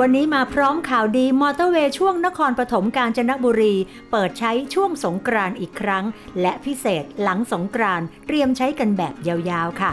วันนี้มาพร้อมข่าวดีมอเตอร์เวย์ช่วงนครปฐมกาญจนบุรี เปิดใช้ช่วงสงกรานต์อีกครั้ง และพิเศษหลังสงกรานต์เตรียมใช้กันแบบยาวๆค่ะ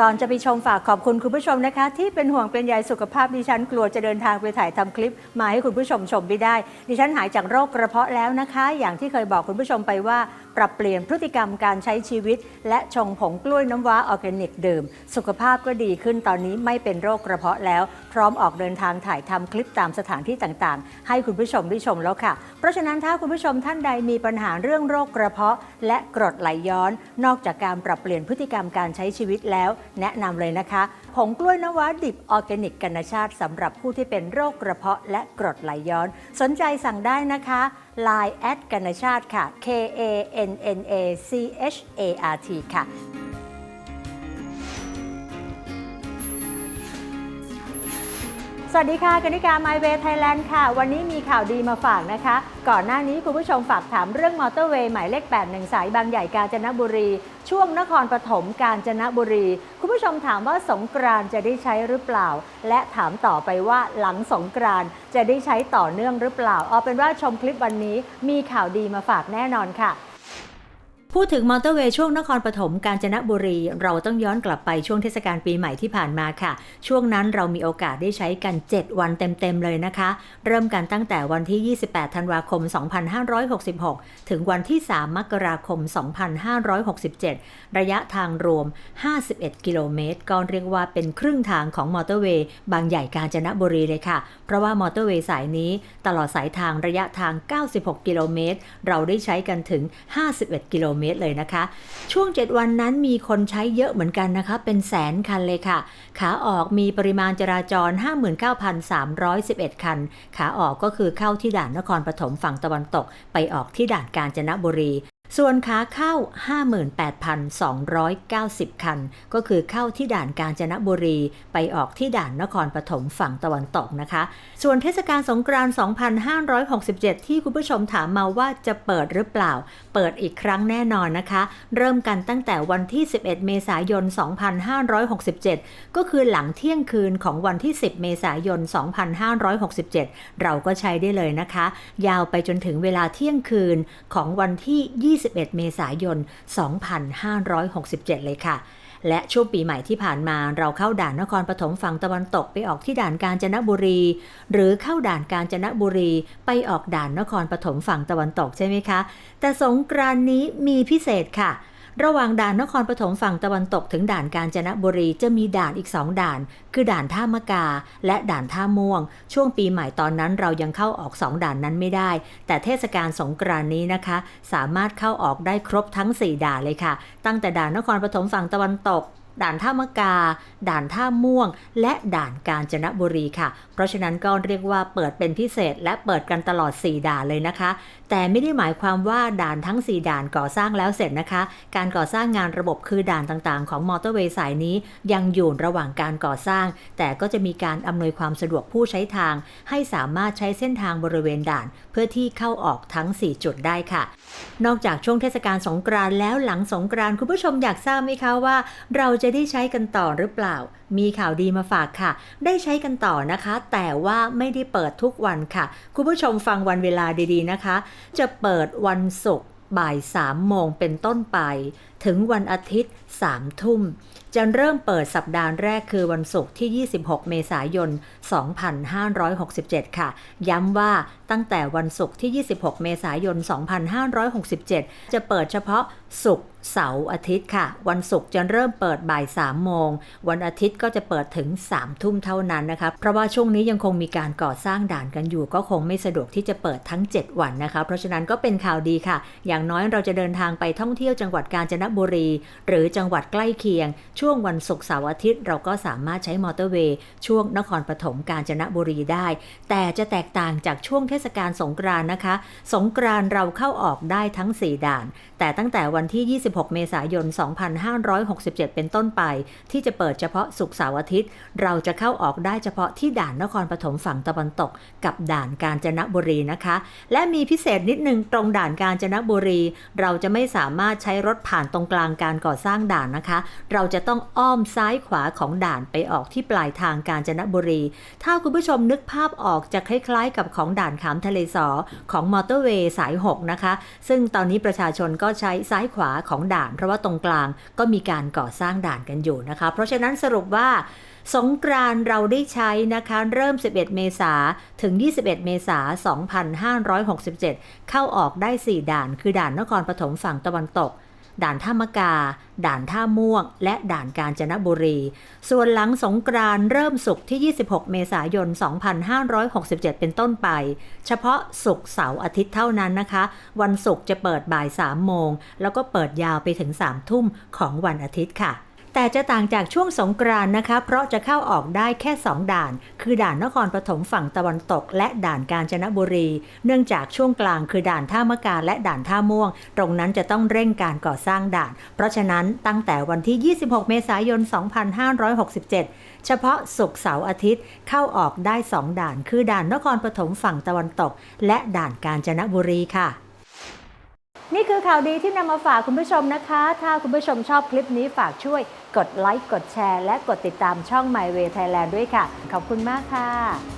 ก่อนจะไปชมฝากขอบคุณคุณผู้ชมนะคะ ที่เป็นห่วงเป็นใยสุขภาพดิฉันกลัวจะเดินทางไปถ่ายทำคลิป มาให้คุณผู้ชมชมไม่ได้ ดิฉันหายจากโรคกระเพาะแล้วนะคะ อย่างที่เคยบอกคุณผู้ชมไปว่า ปรับเปลี่ยนพฤติกรรมการใช้ชีวิต และชงผงกล้วยน้ำว้าออร์แกนิกดื่ม สุขภาพก็ดีขึ้นตอนนี้ไม่เป็นโรคกระเพาะแล้ว พร้อมออกเดินทางถ่ายทำคลิปตามสถานที่ต่างๆ ให้คุณผู้ชมได้ชมแล้วค่ะ เพราะฉะนั้นถ้าคุณผู้ชมท่านใดมีปัญหาเรื่องโรคกระเพาะ และกรดไหลย้อน นอกจากการปรับเปลี่ยนพฤติกรรมการใช้ชีวิตแล้ว แนะนำเลยนะคะ ผงกล้วยน้ำว้าดิบออร์แกนิกกันชาติสำหรับผู้ที่เป็นโรคกระเพาะและกรดไหลย้อน สนใจสั่งได้นะคะ Line แอดกันชาติค่ะ K A N N A C H A R T ค่ะ วัสดีค่ะกนิกา My Way Thailand ค่ะ วันนี้มีข่าวดีมาฝากนะคะ ก่อนหน้านี้คุณผู้ชมฝากถามเรื่องมอเตอร์เวย์หมายเลข81สายบางใหญ่กาญจนบุรี ช่วงนครปฐมกาญจนบุรี คุณผู้ชมถามว่าสงกรานจะได้ใช้หรือเปล่า และถามต่อไปว่าหลังสงกรานจะได้ใช้ต่อเนื่องหรือเปล่า เอาเป็นว่าชมคลิปวันนี้มีข่าวดีมาฝากแน่นอนค่ะ พูดถึงมอเตอร์เวย์ช่วงนครปฐมกาญจนบุรี เราต้องย้อนกลับไปช่วงเทศกาลปีใหม่ที่ผ่านมาค่ะ ช่วงนั้นเรามีโอกาสได้ใช้กัน 7 วันเต็ม ๆ เลยนะคะ เริ่มกันตั้งแต่วันที่ 28 ธันวาคม 2566 ถึงวันที่ 3 มกราคม 2567 ระยะทางรวม 51 กิโลเมตร ก็เรียกว่าเป็นครึ่งทางของมอเตอร์เวย์บางใหญ่กาญจนบุรีเลยค่ะ เพราะว่ามอเตอร์เวย์สายนี้ตลอดสายทางระยะทาง 96 กิโลเมตร เราได้ใช้กันถึง 51 กิโลเมตรเลยนะคะ ช่วง 7 วันนั้นมีคนใช้เยอะเหมือนกันนะคะ เป็นแสนคันเลยค่ะ ขาออกมีปริมาณจราจร 59,311 คัน ขาออกก็คือเข้าที่ด่านนครปฐมฝั่งตะวันตก ไปออกที่ด่านกาญจนบุรี ส่วนขาเข้า 58,290 คัน ก็คือเข้าที่ด่านกาญจนบุรีไปออกที่ด่านนครปฐมฝั่งตะวันตกนะคะ ส่วนเทศกาลสงกรานต์2567 ที่คุณผู้ชมถามมาว่าจะเปิดหรือเปล่า เปิดอีกครั้งแน่นอนนะคะ เริ่มกันตั้งแต่วันที่ 11 เมษายน 2567 ก็คือหลังเที่ยงคืนของวันที่ 10 เมษายน 2567 เราก็ใช้ได้เลยนะคะ ยาวไปจนถึงเวลาเที่ยงคืนของวันที่21 เมษายน 2567 เลยค่ะ และช่วงปีใหม่ที่ผ่านมาเราเข้าด่านนครปฐมฝั่งตะวันตกไปออกที่ด่านกาญจนบุรี หรือเข้าด่านกาญจนบุรีไปออกด่านนครปฐมฝั่งตะวันตกใช่ไหมคะ แต่สงกรานนี้มีพิเศษค่ะ ระหว่างด่านนครปฐมฝั่งตะวันตกถึงด่านกาญจนบุรีจะมีด่านอีกสองด่าน คือด่านท่ามะกา และด่านท่าม่วง ช่วงปีใหม่ตอนนั้นเรายังเข้าออกสองด่านนั้นไม่ได้ แต่เทศกาลสงกรานนี้นะคะ สามารถเข้าออกได้ครบทั้ง 4 ด่านเลยค่ะ ตั้งแต่ด่านนครปฐมฝั่งตะวันตก ด่านท่ามะกา ด่านท่าม่วง และด่านกาญจนบุรีค่ะ เพราะฉะนั้นก็เรียกว่าเปิดเป็นพิเศษและเปิดกันตลอด 4 ด่านเลยนะคะ แต่ไม่ได้หมายความว่าด่านทั้ง 4 ด่านก่อสร้างแล้วเสร็จนะคะ การก่อสร้างงานระบบคือด่านต่างๆ ของมอเตอร์เวย์สายนี้ยังอยู่ระหว่างการก่อสร้าง แต่ก็จะมีการอำนวยความสะดวกผู้ใช้ทาง ให้สามารถใช้เส้นทางบริเวณด่าน เพื่อที่เข้าออกทั้ง 4 จุดได้ค่ะ นอกจากช่วงเทศกาลสงกรานต์แล้วหลังสงกรานต์คุณผู้ชมอยากทราบไหมคะว่า เราจะะได้ใช้กันต่อหรือเปล่า มีข่าวดีมาฝากค่ะ ได้ใช้กันต่อนะคะ แต่ว่าไม่ได้เปิดทุกวันค่ะ คุณผู้ชมฟังวันเวลาดีๆนะคะ จะเปิดวันศุกร์บ่าย3โมงเป็นต้นไป ถึงวันอาทิตย์3ทุ่ม จะเริ่มเปิดสัปดาห์แรกคือวันศุกร์ที่ 26 เมษายน 2567 ค่ะ ย้ำว่าตั้งแต่วันศุกร์ที่ 26 เมษายน 2567 จะเปิดเฉพาะศุกร์เสาร์อาทิตย์ค่ะ วันศุกร์จะเริ่มเปิดบ่าย3โมง วันอาทิตย์ก็จะเปิดถึง3ทุ่มเท่านั้นนะคะ เพราะว่าช่วงนี้ยังคงมีการก่อสร้างด่านกันอยู่ ก็คงไม่สะดวกที่จะเปิดทั้ง 7 วันนะคะ เพราะฉะนั้นก็เป็นข่าวดีค่ะ อย่างน้อยเราจะเดินทางไปท่องเที่ยวจังหวัดกาญจนบุรี หรือจังหวัดใกล้เคียง ช่วงวันศุกร์เสาร์อาทิตย์เราก็สามารถใช้มอเตอร์เวย์ช่วงนครปฐมกาญจนบุรีได้ แต่จะแตกต่างจากช่วงเทศกาลสงกรานต์นะคะ สงกรานต์เราเข้าออกได้ทั้ง 4 ด่าน แต่ตั้งแต่วันที่ 26 เมษายน 2567 เป็นต้นไป ที่จะเปิดเฉพาะศุกร์เสาร์อาทิตย์ เราจะเข้าออกได้เฉพาะที่ด่านนครปฐมฝั่งตะวันตก กับด่านกาญจนบุรีนะคะ และมีพิเศษนิดนึงตรงด่านกาญจนบุรี เราจะไม่สามารถใช้รถผ่านตตรงกลางการก่อสร้างด่านนะคะ เราจะต้องอ้อมซ้ายขวาของด่านไปออกที่ปลายทางกาญจนบุรี ถ้าคุณผู้ชมนึกภาพออกจะคล้ายๆ กับของด่านขามทะเลสอของมอเตอร์เวย์สาย 6 นะคะ ซึ่งตอนนี้ประชาชนก็ใช้ซ้ายขวาของด่าน เพราะว่าตรงกลางก็มีการก่อสร้างด่านกันอยู่นะคะ เพราะฉะนั้นสรุปว่าสงกรานเราได้ใช้นะคะเริ่ม 11 เมษาถึง 21 เมษา 2567 เข้าออกได้ 4 ด่าน คือด่านนครปฐมฝั่งตะวันตก ด่านท่ามะกา ด่านท่าม่วง และด่านกาญจนบุรี ส่วนหลังสงกรานเริ่มสุกที่ 26 เมษายน 2567 เป็นต้นไป เฉพาะสุกเสาร์อาทิตย์เท่านั้นนะคะ วันศุกร์จะเปิดบ่าย 3 โมง แล้วก็เปิดยาวไปถึง 3 ทุ่มของวันอาทิตย์ค่ะ แต่จะต่างจากช่วงสงกรานนะคะ เพราะจะเข้าออกได้แค่ 2 ด่าน คือด่านนครปฐมฝั่งตะวันตก และด่านกาญจนบุรี เนื่องจากช่วงกลางคือด่านท่ามะกาและด่านท่าม่วง ตรงนั้นจะต้องเร่งการก่อสร้างด่าน เพราะฉะนั้นตั้งแต่วันที่ 26 เมษายน 2567 เฉพาะศุกร์เสาร์อาทิตย์เข้าออกได้ 2 ด่าน คือด่านนครปฐมฝั่งตะวันตก และด่านกาญจนบุรีค่ะ นี่คือข่าวดีที่นำมาฝากคุณผู้ชมนะคะ ถ้าคุณผู้ชมชอบคลิปนี้ฝากช่วย กดไลค์ กดแชร์ และกดติดตามช่อง My Way Thailand ด้วยค่ะ ขอบคุณมากค่ะ